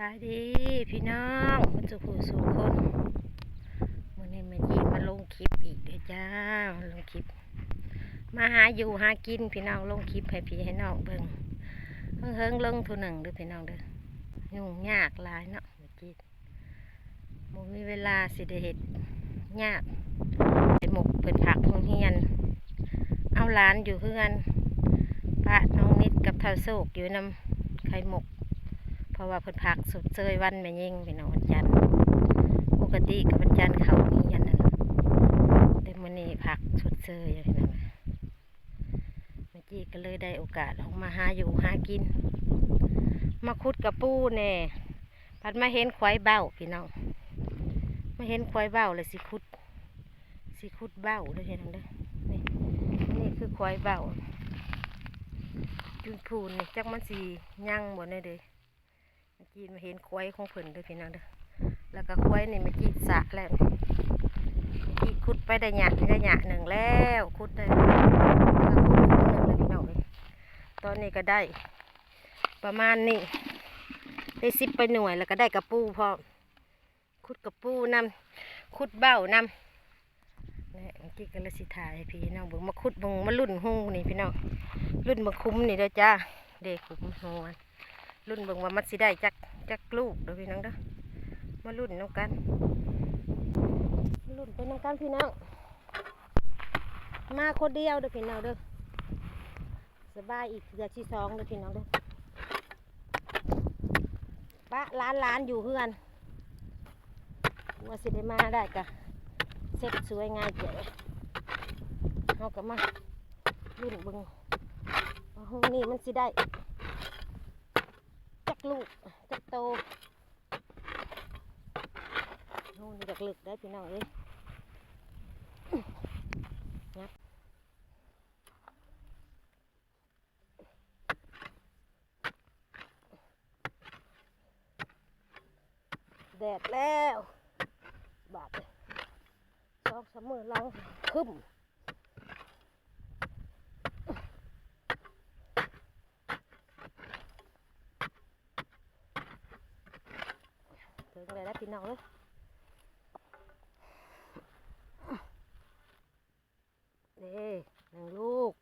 บายดีพี่น้องมันสุขสุคนวันนี้มายีมาลงคลิปอีกเด้อจ้าลงคลิป มาหาอยู่หากินพี่น้องลงคลิปให้พี่ให้น้องเบิ่งเฮิงเฮิงลงทุนหนึ่งเด้อพี่น้องเด้อยุ่งยากหลายเนาะมาจีบ่มีเวลาสิได้เฮ็ดยากเป็นหมกเป็นผักโรงเฮียน เอาหลานอยู่เพื่อนป้าน้องนิดกับเท่าโศกอยู่นำไข่หมก เพราะว่าเพิ่นพักสุดเซยวันแม่ยิ่งพี่น้องวันจันทร์ปกติกับวันจันทร์เขามียันนั่นแต่มื้อนี้พักสุดเซยพี่น้องเมื่อกี้ก็เลยได้โอกาสออกมาหาอยู่หากิน มาคุดกับปูแน่พัดมาเห็นควายเบ้าพี่น้องมาเห็นควายเบ้าเลยสิคุดสิคุดเบ้าเลยพี่น้องเด้อนี่นี่คือควายเบ้าจุนพูนนี่จักมันสียั่งบ่ได้เด้เมื่อ กี้มาเห็นควายของเพิ่นเด้วยพี่น้องเด้อแล้วก็ควายนี่เมื่อกี้สะแล้วกี้คุดไปได้หยะได้หยะหนึ่งแล้วขุดได้แล้วก็ขุดหนึ่งเลยพี่น้องเลยตอนนี้ก็ได้ ประมาณนี้ได้สิบไปหน่วยแล้วก็ได้กระปูพร้อมขุดกระปูนำขุดเบ้านำนี่เมื่อกี้ก็เลยสิถ่ายให้พี่น้องบิ่งมาขุดบิ่งมาลุ่นหูนี่พี่น้องลุ่นมาคุ้มนี่เด้อจ้าเด็กคุ้มหูมัน รุ่นเบิ่งว่ามันสิได้จักจักลูกเด้อพี่น้องเด้อมารุ่นน้ำกันมารุ่นไปน้ำกันพี่น้องมาคนเดียวเด้อพี่น้องเด้อสบายอีกเดือนที่สองเด้อพี่น้องเด้อปะร้านร้านอยู่เพื่อนว่าสิได้มาได้กะเสร็จสวยง่ายเจ๋เอากลับมารุ่นเบิ่งห้องนี้มันสิได้ กลูกจักโตโน่นจักลึกได้พี่น้องเอ้ยงับแดดแล้ว บาดเลยสองสามมือลังคึม ถึงเลยนะพี่น้องเลยเด้หนึ่งลูก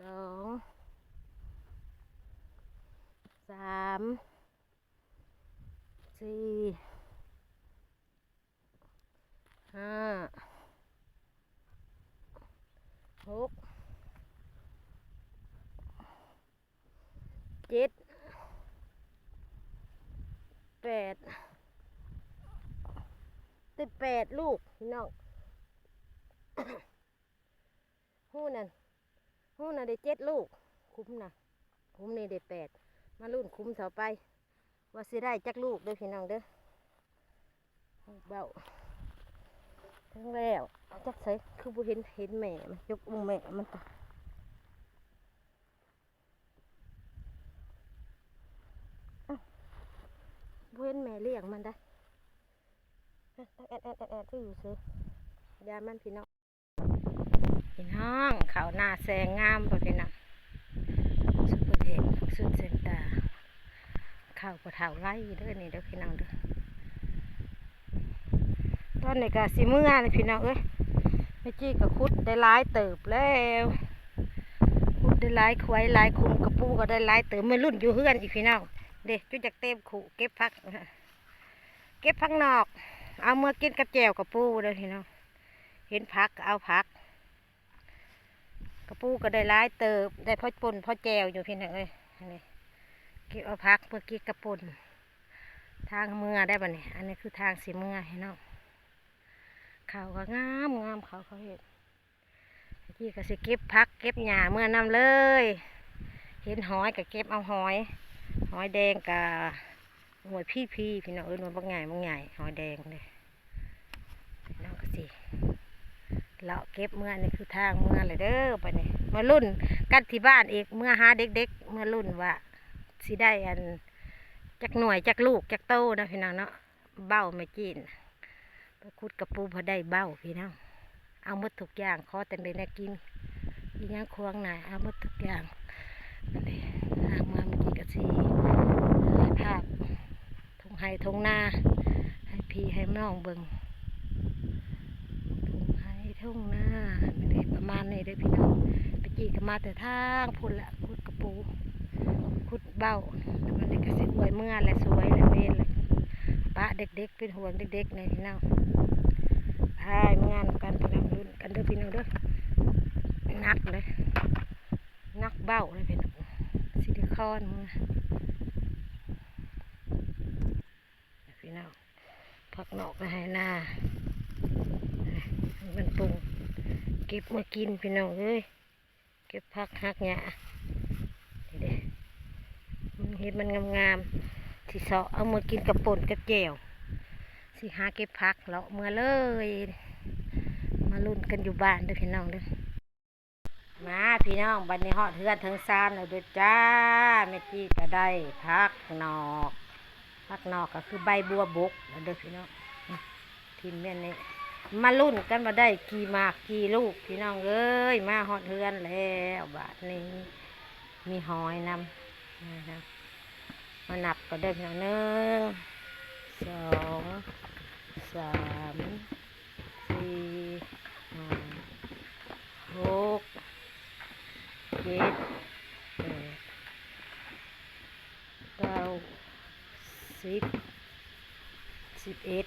สองสามสี่ ห้า หก เจ็ด แปด ได้แปดลูกพี่น้องหู้นั่นหู้นั่นได้เจ็ดลูก คุ้มนะคุ้มนี่ได้แปดมารุ่นคุ้มต่อไป ว่าสิได้จักลูกเด้อพี่น้องเด้อเบาทั้งแล้วจักใส่คือบ่เห็นเห็นแม่มันยกอุ้มแม่มันต่อบ่เห็นแม่เลี้ยงมันได้ แอดแอดแอดแอดที่อยู่ซื้อยามันพี่น้องพี่น้องเขาวหน้าแสงงามป่ะพี่น้องสุดประเทศสุดเส้นตาข้าวกระเถาไล่เด้อนี่เด้อพี่น้องเด้อตอนนี้ก็สิเมื่อเลยพี่น้องเอ้ยไม่จี้ก็คุดได้หลายเติบแล้วคุดได้หลายควายหลายคุมกระปูก็ได้หลายเติบไม่รุ่นอยู่เฮือนอีกพี่น้องเด็กจุดจากเต็มขู่เก็บพัก เก็บพักนอก เอาเมื่อกินกับแจวกับปูเลยพี่น้องเห็นพักเอาพัก กระปูก็ได้หลายเติบได้พ่อป่นพ่อแจวอยู่พี่น้องเอ้ยนนี้เก็บเอาพักเมื่อกี้กระปุ่นทางเมื่อได้บ่เนี่ยอันนี้คือทางสีเมื่อให้น้องเขาก็งามงามเขาเขาเห็นเมื่กี้ก็สิเก็บพักเก็บหญ้าเมื่อนำเลย เห็นหอยก็เก็บเอาหอย หอยแดงกับหอยพี่พี่พี่น้องเอ้ยมันบางใหญ่บางใหญ่หอยแดงเลยพี่น้องก็สิ เลาะเก็บเมื่อนี่คือทางเมื่อเลยเด้อไปนี่มารุ่นกันที่บ้านอีกเมื่อหาเด็กๆเมื่อรุ่นว่าสิได้อันจักหน่วยจักลูกจักโตนะพี่น้องเนาะเบ้าไม่จีนไปคุดกระปูพอได้เบ้าพี่น้องเอาหมดทุกอย่างขอแต่เลยนะกินอีกอย่างควงหน่ายเอาหมดทุกอย่างอันนี้ทางมาเมื่อกี้ก็สิถ่ายภาพห้ทงนาให้พี่ให้น้องเบิ่งทงไห้ทงนาเด็ ประมาณนี้เด้อพี่น้องไปจีก็มาแต่ทางพุ่นละคุดกระปูคุดเบ้าแล้วมันนี่ก็สิอวยเมื่อและสวยและเวนและปะเด็กๆเป็นห่วงเด็กๆในพี่น้องพายเมื่อนกันพี่น้องรุ่นกันเด้อพี่น้องเด้อนักเลยนักเบ้าเลยพี่น้องซิลิคอนมึงนะพี่น้องผักนอกนะให้หน้าให้มันปรุง เก็บมากินพี่น้องเอ้ยเก็บผักหักหญ้านี่เด้มันเห็นมันงามๆที่เสาะเอามากินกับป่นกับแจ่วสิหาเก็บผักเลาะเมื่อเลย มาลุ้นกันอยู่บ้านด้อพี่น้องด้อมาพี่น้องบันนี้ฮอดเฮือนถึงซานแล้วเด้อจ้าแม่จีก็ได้พักนอกผักนอกก็คือใบบัวบกแล้วเด้อพี่น้องทีมแม่นนี่ มาลุ่นกันมาได้กี่มากกี่ลูกพี่น้องเอ้ยมาฮอดเฮือนแล้วบาทนี้มีหอยนำนะครับมานับก็ได้พี่น้องหนึ่งสองสามสี่ห้าหกเจ็ดแปดเก้าสิบสิบเอ็ด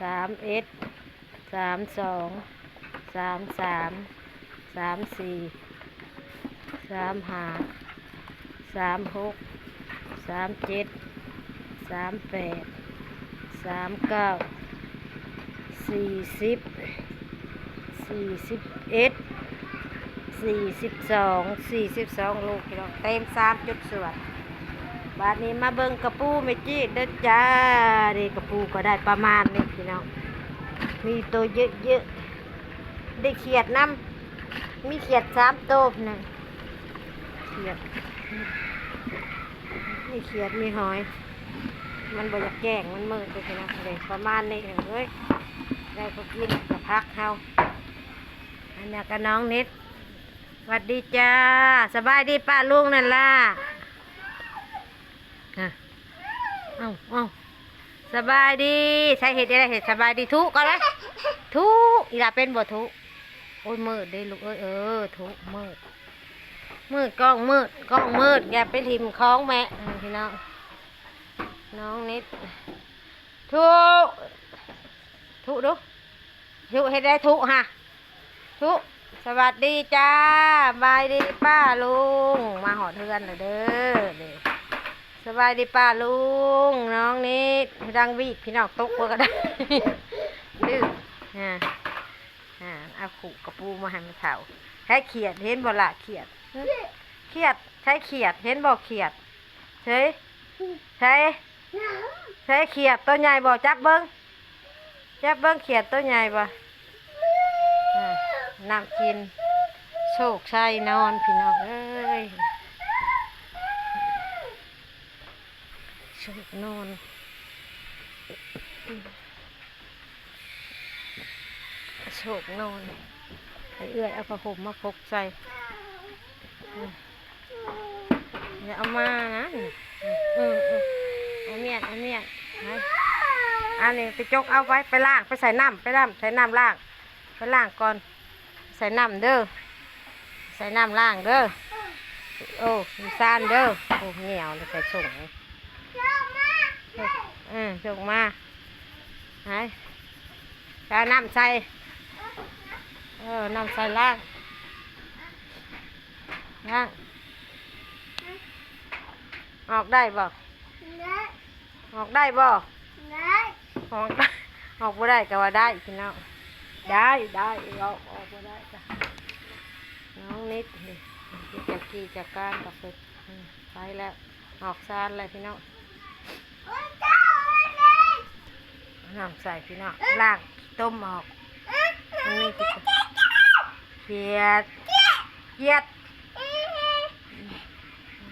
สามเอ็ดสามสองสามสามสามสี่สามห้าสามหกสามเจ็ดสามแปดสามเก้าสี่สิบสี่สิบเอ็ดสี่สิบสองสี่สิบสองลูกพี่น้องเต็มสามจุดส่วน บาดนี้มาเบิ่งกระปูเมจิเด้อจ้าเด็กระปูก็ได้ประมาณนี้พี่น้องมีตัวเยอะๆได้เขียดน้ำมีเขียดสามตัวน้องเขียดมีเขียดมีหอย มันบ่อยากแจ้งมันมืดเลยพี่น้องเลยประมาณนี้เอ้ยได้ก็กินกับพักเฮาอันนี้ก็น้องนิดสวัสดีจ้า สบายดีป้าลุงนั่นล่ะ เอาเอาสบายดีใช้เห็ดอะไรเห็ดสบายดีทุกก็แล้วทุกอีหลาเป็นบ่ทุกโอ้ยมืดเด้ลูกเอ้ยเออทุกมืดมืดกล้องมืดกล้องมืดอย่าไปทิมคล้องแม่พี่น้องน้องนิดทุกทุกดูทุกเห็ดได้ทุกฮะทุกสวัสดีจ้าบายดีป้าลุงมาหอดเทือนเลยเด้อเด้อ บายดีป้าลุงน้องนี่ดังวีพี่น้องตกบอร์ก็ได้ดื้ออ่าอ่าเอาขู่กระปูมาให้มันเข่าใช้เขียดเห็นบ่ละเขียดเขียดใช้เขียดเห็นบ่เขียดใช้ใช้ใช้เขียดตัวใหญ่บ่จับเบิ้งจับเบิ้งเขียดตัวใหญ่บ่อ่าน้ำกินโชคชัยนอนพี่น้องเอ้ ยชุดนอนโฉกนอนให้เอื้อยเอาผ้าห่มมาพกใส่อย่าเอามานะเออเออเอาเมียนเอาเมียนอันนี้ไปจกเอาไว้ไปล้างไปใส่น้ำไปน้ำใส่น้ำล้างไปล้างก่อน ใส่น้ำเด้อใส่น้ำล้างเด้อโอ้ซานเด้อโอ้เหนียวเลยใส่ส่ง อืมส่งมาไหนจะเอาน้ำใส่ เออ น้ำใส่ล่างล่างออกได้บ่ออกได้บ่ออกได้ออกบ่ได้ก็ว่าได้พี่น้องได้ได้ออกออกบ่ได้จ้ะน้องนิดนี่จากกี่จากการกับเป็ดอืมไปแล้วออกซานเลยพี่น้อง น้ำใส่พี่น้องลากต้มออกมันมีติดเขียดเขียด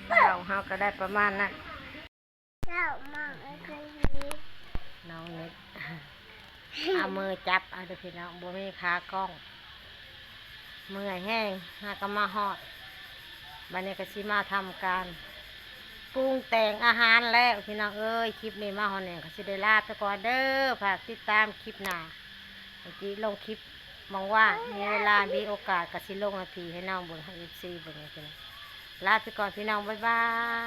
เราเฮาก็ได้ประมาณนั้นน้องนิดเอามือจับเอาด้อพี่น้องบ่มีขากล้องเมื่อยแห้งหาก็มาฮอดบัดนี้ก็สิมาทำการ ปรุงแต่งอาหารแล้วพี่น้องเอ้ยคลิปนี้มาฮอนเนี่ยก็สิได้ลาไปก่อนเด้อฝากติดตามคลิปหน้าเมื่อกี้ลงคลิปมองว่ามีเวลามีโอกาสก็สิลงนาทีให้น้องเบิ่งให้ซี่บิ่งพี่น้องลาไปก่อนพี่น้องบ๊ายบา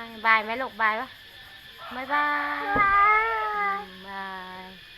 ยบายไหมลูกบายวะบ๊ายบาย